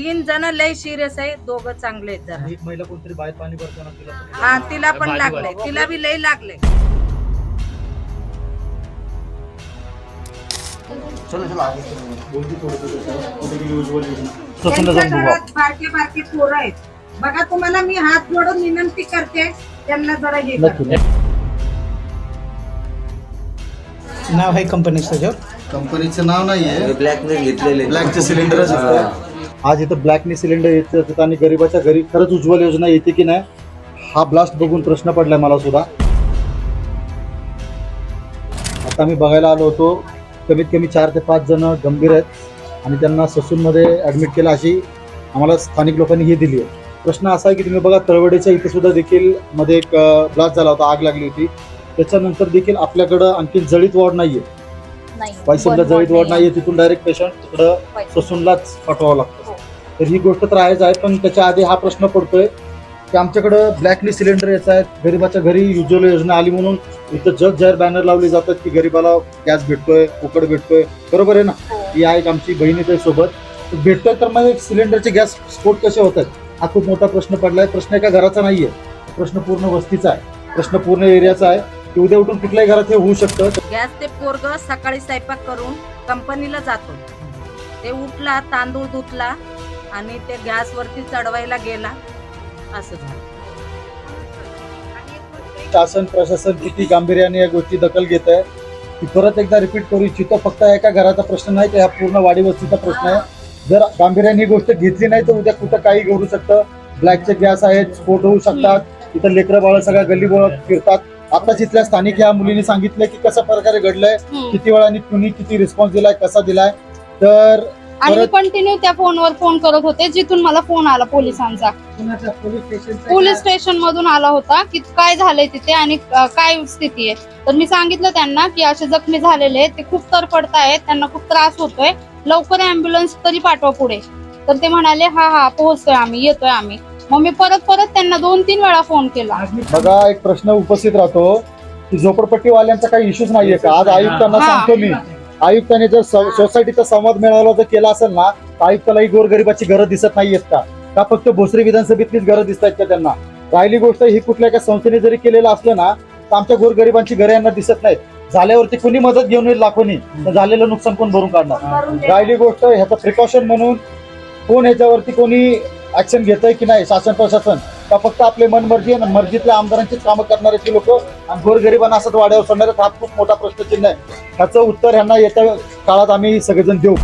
तीन जण लय सिरियस आहे दोघं चांगले आहेत जरा. आणि एक महिला कोणतरी बाहेर पाणी भरताना तिला पण- हा तिला पण लागले तिला बी लय लागले ससूनला जाऊन बघू घरात बारके बारके पोरं आहेत. बघा तुम्हाला मी हात जोडून विनंती करते त्यांना जरा हे करा. नक्की नाव आहे कंपनीचं कंपनीचं नाव नाहीये. ब्लॅकने घेतलेले ब्लॅकचे सिलेंडरच असतात आज इथं ब्लॅकने सिलेंडर येत आणि गरीबाच्या घरी खरंच उज्ज्वल योजना येते की नाही हा ब्लास्ट बघून प्रश्न पडलाय मला सुद्धा. आता मी बघायला आलो होतो कमीत कमी चार ते पाच जण गंभीर आहेत आणि त्यांना ससूनमध्ये ऍडमिट केलं अशी आम्हाला स्थानिक लोकांनी ही दिली आहे. प्रश्न असा आहे की तुम्ही बघा तळवडेच्या इथे सुद्धा देखील मध्ये एक ब्लास्ट झाला होता आग लागली होती. त्याच्यानंतर देखील आपल्याकडं आणखी जळीत वॉर्ड नाहीये. वायसीमला जळीत वॉर्ड नाहीये तिथून डायरेक्ट पेशंट तिकडं ससूनलाच पाठवावं लागतं. तर ही गोष्ट तर आहेच आहे पण त्याच्या आधी हा प्रश्न पडतोय की आमच्याकडं ब्लॅकली सिलेंडर येत आहेत गरीबाच्या घरी उज्ज्वल योजना आली म्हणून इथं जग जाहीर बॅनर लावले जातात की गरीबाला गॅस भेटतोय उकड भेटतोय. बरोबर आहे ना? ही. आहे एक आमची बहिणी आहे सोबत भेटतोय तर मग सिलेंडरचे गॅस स्फोट कसे होत आहेत हा खूप मोठा प्रश्न पडलाय. प्रश्न एका घराचा नाहीये. प्रश्न पूर्ण वस्तीचा आहे. प्रश्न पूर्ण एरियाचा आहे. की उद्या उठून कुठल्याही घरात हे होऊ शकतं. गॅस ते पोरग सकाळी स्वयंपाक करून कंपनीला जातो. ते उठला तांदूळ धुतला आणि ते गॅसवरती चढवायला गेला असं झालं. शासन प्रशासन किती गांभीर्याने या गोष्टी दखल घेत आहे ती परत एकदा रिपीट करू इच्छितो फक्त एका घराचा प्रश्न नाही तर ह्या पूर्ण वाडी वस्तीचा प्रश्न आहे. जर गांभीर्याने ही गोष्ट घेतली नाही तर उद्या कुठं काही घडू शकतं. ब्लॅकचे गॅस आहेत स्फोट होऊ शकतात इथं लेकरं बाळ सगळ्या गल्ली बोळात फिरतात. आताच इथल्या स्थानिक या मुलीने सांगितलं की कशा प्रकारे घडलंय किती वेळानी कुणी किती रिस्पॉन्स दिलाय कसा दिलाय. तर आणि मी कंटिन्यू त्या फोनवर फोन करत होते जिथून मला फोन आला पोलिसांचा. पोलीस स्टेशन मधून आला होता की काय झालंय तिथे आणि काय स्थिती आहे. तर मी सांगितलं त्यांना की असे जखमी झालेले आहेत ते खूप तरफडत आहेत त्यांना खूप त्रास होतोय. लवकर अँब्युलन्स तरी पाठवा पुढे. तर ते म्हणाले हा हा पोहोचतोय आम्ही येतोय आम्ही. मग मी परत परत त्यांना दोन तीन वेळा फोन केला. बघा एक प्रश्न उपस्थित राहतो की झोपडपट्टीवाल्यांचा काही इश्यूज नाहीये का? आज आयुक्तांना. सांगतो मी. आयुक्तांनी जर सोसायटीचा संवाद मेळावा जर केला असेल ना तर आयुक्ताला ही गोरगरिबाची घरं दिसत नाहीयेत का? का फक्त भोसरी विधानसभेतलीच घरं दिसत आहेत का त्यांना? राहिली गोष्ट ही कुठल्या एका संस्थेने जरी केलेलं असलं ना तर आमच्या गोरगरिबांची घरं यांना दिसत नाहीत. झाल्यावरती कोणी मदत घेऊन येईल लाखोनी? तर झालेलं नुकसान कोण भरून काढणार? राहिली गोष्ट ह्याचं प्रिकॉशन म्हणून कोण ह्याच्यावरती कोणी ऍक्शन घेत आहे की नाही? शासन प्रशासन? का फक्त आपले मनमर्जी आणि मर्जीतल्या आमदारांचीच कामं करणारे लोक आणि गोरगरिबांना असंच वाड्यावर सोडणारे हा खूप मोठा प्रश्नचिन्ह आहे. ह्याचं उत्तर ह्यांना येत्या काळात आम्ही सगळेजण देऊ.